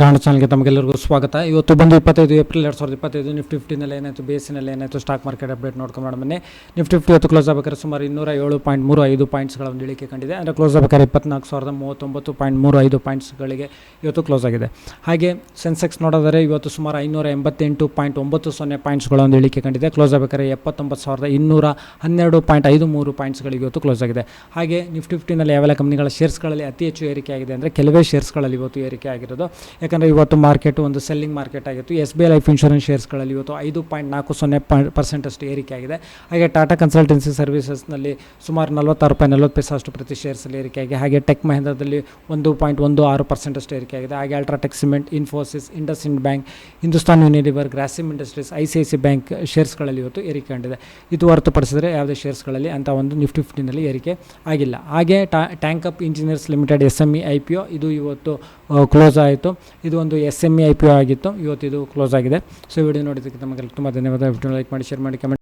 ಗಾಣ ಚಾನಲ್ಗೆ ತಮಗೆಲ್ಲರಿಗೂ ಸ್ವಾಗತ. ಇವತ್ತು ಬಂದು ಇಪ್ಪತ್ತೈದು ಏಪ್ರಿಲ್ ಎರಡು ಸಾವಿರದ ಇಪ್ಪತ್ತೈದು ನಿಫ್ಟಿ ಫಿಫ್ಟಿನಲ್ಲಿ ಏನಾಯಿತು, ಬೇಸಿನಲ್ಲಿ ಏನಾಯಿತು ಸ್ಟಾಕ್ ಮಾರ್ಕೆಟ್ ಅಪ್ಡೇಟ್ ನೋಡ್ಕೊಂಡು ಬನ್ನಿ. ನಿಫ್ಟಿ ಫಿಫ್ಟಿ ಇವತ್ತು ಕ್ಲೋಸ್ ಆಗಬೇಕಾದ್ರೆ ಸುಮಾರು ಇನ್ನೂರ ಏಳು ಪಾಯಿಂಟ್ ಮೂರು ಐದು ಪಾಯಿಂಟ್ಸ್ಗಳ ಇಳಿಕೆ ಕಂಡಿದೆ. ಅಂದರೆ ಕ್ಲೋಸ್ ಆಗಬೇಕಾದ್ರೆ ಇಪ್ಪತ್ನಾಲ್ಕು ಸಾವಿರದ ಮೂವತ್ತೊಂಬತ್ತು ಪಾಯಿಂಟ್ ಮೂರು ಐದು ಪಾಯಿಂಟ್ಸ್ಗಳಿಗೆ ಇವತ್ತು ಕ್ಲೋಸ್ ಆಗಿದೆ. ಹಾಗೆ ಸೆನ್ಸೆಕ್ಸ್ ನೋಡೋದಾದರೆ ಇವತ್ತು ಸುಮಾರು ಐನೂರ ಎಂಬತ್ತೆಂಟು ಪಾಯಿಂಟ್ ಒಂಬತ್ತು ಸೊನ್ನೆ ಪಾಯಿಂಟ್ಸ್ಗಳ ಒಂದು ಇಳಿಕೆ ಕಂಡಿದೆ. ಕ್ಲೋಸ್ ಆಗಬೇಕಾದ್ರೆ ಎಪ್ಪತ್ತೊಂಬತ್ತು ಸಾವಿರದ ಇನ್ನೂರ ಹನ್ನೆರಡು ಪಾಯಿಂಟ್ ಐದು ಮೂರು ಪಾಯಿಂಟ್ಸ್ಗಳಿಗೆ ಇವತ್ತು ಕ್ಲೋಸ್ ಆಗಿದೆ. ಹಾಗೆ ನಿಫ್ಟಿ ಫಿಫ್ಟಿನಲ್ಲಿ ಯಾವೆಲ್ಲ ಕಂಪ್ನಿಗಳ ಶೇರ್ಸ್ಗಳಲ್ಲಿ ಅತಿ ಹೆಚ್ಚು ಏರಿಕೆ ಆಗಿದೆ ಅಂದರೆ ಕೆಲವೇ ಶೇರ್ಸ್ಗಳಲ್ಲಿ ಇವತ್ತು ಏರಿಕೆ ಆಗಿರೋದು. ಯಾಕಂದರೆ ಇವತ್ತು ಮಾರ್ಕೆಟ್ ಒಂದು ಸೆಲ್ಲಿಂಗ್ ಮಾರ್ಕೆಟ್ ಆಗಿತ್ತು. S B I life insurance ಶೇರ್ಸ್ಗಳಲ್ಲಿ ಇವತ್ತು ಐದು ಪಾಯಿಂಟ್ ನಾಲ್ಕು ಸೊನ್ನೆ ಪರ್ಸೆಂಟ್ ಅಷ್ಟು ಏರಿಕೆ ಆಗಿದೆ. ಹಾಗೆ ಟಾಟಾ ಕನ್ಸಲ್ಟೆನ್ಸಿ ಸರ್ವಿಸಸ್ನಲ್ಲಿ ಸುಮಾರು ನಲವತ್ತಾರು ರೂಪಾಯಿ ನಲವತ್ತು ಪೈಸೆ ಅಷ್ಟು ಪ್ರತಿ ಶೇರ್ಸಲ್ಲಿ ಏರಿಕೆ ಆಗಿದೆ. ಹಾಗೆ ಟೆಕ್ ಮಹೇಂದ್ರದಲ್ಲಿ ಒಂದು ಪಾಯಿಂಟ್ ಒಂದು ಆರು ಪರ್ಸೆಂಟಷ್ಟು ಏರಿಕೆ ಆಗಿದೆ. ಹಾಗೆ UltraTech cement Infosys IndusInd bank Hindustan Unilever Grasim industries I C I C bank ಶೇರ್ಸ್ಗಳಲ್ಲಿ ಇವತ್ತು ಏರಿಕೆ ಕಂಡಿದೆ. ಇದು ಹೊರತುಪಡಿಸಿದರೆ ಯಾವುದೇ ಶೇರ್ಸ್ಗಳಲ್ಲಿ ಅಂತ ಒಂದು ನಿಫ್ಟಿ ಫಿಫ್ಟಿನಲ್ಲಿ ಏರಿಕೆ ಆಗಿಲ್ಲ. ಹಾಗೆ up engineers limited S M E I P O ಇದು ಇವತ್ತು ಕ್ಲೋಸ್ ಆಯಿತು. ಇದು ಒಂದು S M E I P ಆಗಿತ್ತು. ಇವತ್ತು ಇದು ಕ್ಲೋಸ್ ಆಗಿದೆ. ಸೊ ವಿಡಿಯೋ ನೋಡಿದ್ದಕ್ಕೆ ತಮಗೆ ತುಂಬ ಧನ್ಯವಾದ. ವಿಡಿಯೋ ಲೈಕ್ ಮಾಡಿ ಶೇರ್ ಮಾಡಿ ಕಮೆಂಟ್